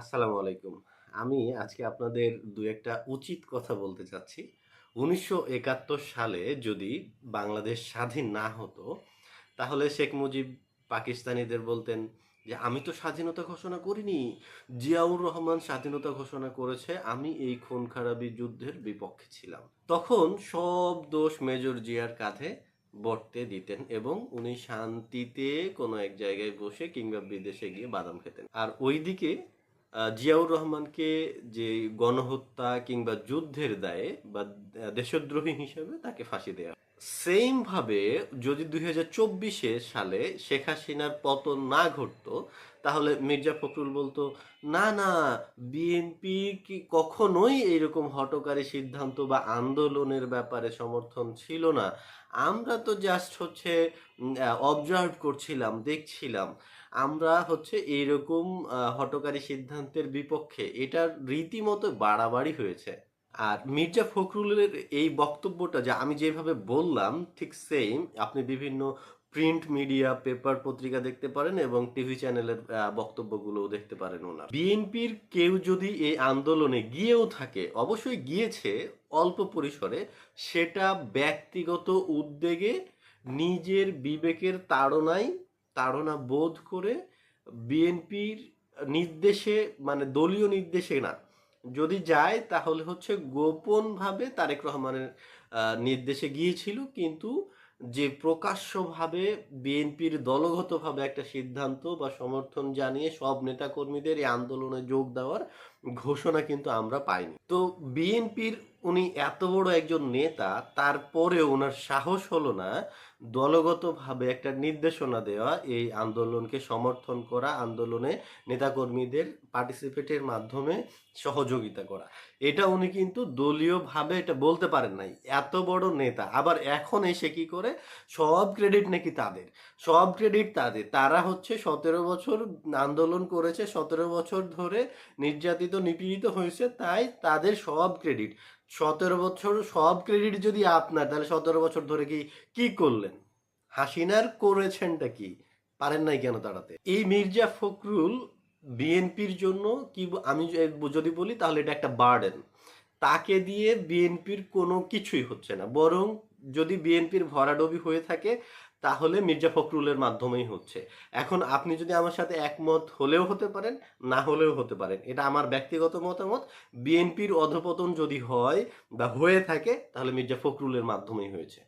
আসসালামু আলাইকুম। আমি আজকে আপনাদের দু একটা উচিত কথা বলতে চাচ্ছি। উনিশশো একাত্তর সালে যদি বাংলাদেশ স্বাধীন না হতো, তাহলে শেখ মুজিব পাকিস্তানিদের বলতেন যে, আমি তো স্বাধীনতা ঘোষণা করিনি। জিয়াউর রহমান স্বাধীনতা ঘোষণা করেছে। আমি এই খুন খারাপি যুদ্ধের বিপক্ষে ছিলাম। তখন সব দোষ মেজর জিয়ার কাঁধে বর্তে দিতেন এবং উনি শান্তিতে কোনো এক জায়গায় বসে কিংবা বিদেশে গিয়ে বাদাম খেতেন। আর ওইদিকে জিয়াউর রহমানকে যে গণহত্যা কিংবা যুদ্ধের দায়ে বা দেশদ্রোহী হিসেবে তাকে ফাঁসি দেওয়া সেম ভাবে যদি দুই সালে শেখ হাসিনার পতন না ঘটতো, তাহলে মির্জা ফখরুল বলতো, না না বিএনপি কি কখনোই এইরকম হটকারী সিদ্ধান্ত বা আন্দোলনের ব্যাপারে সমর্থন ছিল না। আমরা তো জাস্ট হচ্ছে অবজার্ভ করছিলাম, দেখছিলাম। আমরা হচ্ছে এইরকম হটকারী সিদ্ধান্তের বিপক্ষে এটার রীতিমতো বাড়াবাড়ি হয়েছে। আর মির্জা ফখরুলের এই বক্তব্যটা যে আমি যেভাবে বললাম, ঠিক সেম আপনি বিভিন্ন প্রিন্ট মিডিয়া পেপার পত্রিকা দেখতে পারেন এবং টিভি চ্যানেলের বক্তব্যগুলোও দেখতে পারেন ওনার। বিএনপির কেউ যদি এই আন্দোলনে গিয়েও থাকে, অবশ্যই গিয়েছে অল্প পরিসরে, সেটা ব্যক্তিগত উদ্যোগে নিজের বিবেকের তাড়নায়, তাড়না বোধ করে বিএনপির নির্দেশে মানে দলীয় নির্দেশে না যদি যায়, তাহলে হচ্ছে গোপনভাবে তারেক রহমানের নির্দেশে গিয়েছিল। কিন্তু যে প্রকাশ্যভাবে বিএনপির দলগতভাবে একটা সিদ্ধান্ত বা সমর্থন জানিয়ে সব নেতাকর্মীদের এই আন্দোলনে যোগ দেওয়ার ঘোষণা কিন্তু আমরা পাইনি। তো বিএনপির উনি এত বড় একজন নেতা তারপরে ওনার সাহস হলো না দলগতভাবে একটা নির্দেশনা দেওয়া, এই আন্দোলনকে সমর্থন করা, আন্দোলনে নেতাকর্মীদের পার্টিসিপেটের মাধ্যমে সহযোগিতা করা। এটা উনি কিন্তু দলীয়ভাবে এটা বলতে পারেন নাই, এত বড় নেতা। আবার এখন এসে কি করে? সব ক্রেডিট নাকি তাদের? সব ক্রেডিট তাদের। তারা হচ্ছে সতেরো বছর আন্দোলন করেছে, সতেরো বছর ধরে নির্যাতিত, নিপীড়িত হয়েছে, তাই তাদের সব ক্রেডিট সতেরো বছর সব ক্রেডিট যদি আপনার, তাহলে সতেরো বছর ধরে কি কি করলেন? হাসিনার করেছেনটা কি? পারেন নাই কেন তাড়াতে এই মির্জা ফখরুল বিএনপির জন্য কি আমি যদি বলি, তাহলে এটা একটা বার্ডেন তাকে দিয়ে বিএনপির কোনো কিছুই হচ্ছে না। বরং যদি বিএনপির ভরাডবি হয়ে থাকে তাহলে মির্জা ফখরুলের মাধ্যমেই হচ্ছে। এখন আপনি যদি আমার সাথে একমত হলেও হতে পারেন, না হলেও হতে পারেন। এটা আমার ব্যক্তিগত মতামত। বিএনপির অধপতন যদি হয় বা হয়ে থাকে, তাহলে মির্জা ফখরুলের মাধ্যমেই হয়েছে।